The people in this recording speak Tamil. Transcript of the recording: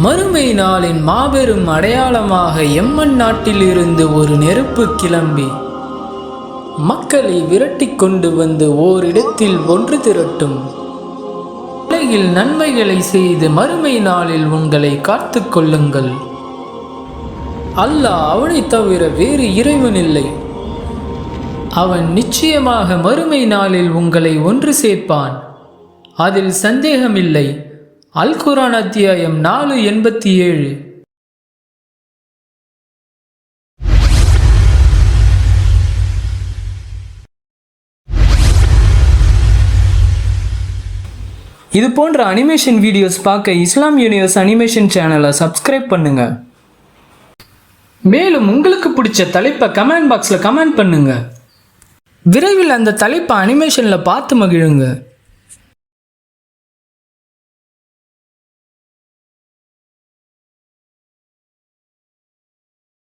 மறுமை நாளின் மாபெரும் அடையாளமாக எம்மன் நாட்டிலிருந்து ஒரு நெருப்பு கிளம்பி. மக்களை விரட்டி கொண்டு வந்து ஓரிடத்தில் ஒன்று திரட்டும். உலகில் நன்மைகளை செய்து மறுமை நாளில் உங்களை காத்துக் கொள்ளுங்கள். அல்லாஹ் அவனைத் தவிர வேறு இறைவன் இல்லை. அவன் நிச்சயமாக மறுமை நாளில் உங்களை ஒன்று சேர்ப்பான். அதில் சந்தேகமில்லை. அல் குரான் அத்தியாயம் நாலு எண்பத்தி ஏழு. இது போன்ற அனிமேஷன் வீடியோஸ் பார்க்க இஸ்லாம் யூனிவர்ஸ் அனிமேஷன் சேனலை சப்ஸ்கிரைப் பண்ணுங்க. மேலும் உங்களுக்கு பிடிச்ச தலைப்பை கமெண்ட் பாக்ஸில் கமெண்ட் பண்ணுங்க. விரைவில் அந்த தலைப்பை அனிமேஷனில் பார்த்து மகிழுங்க.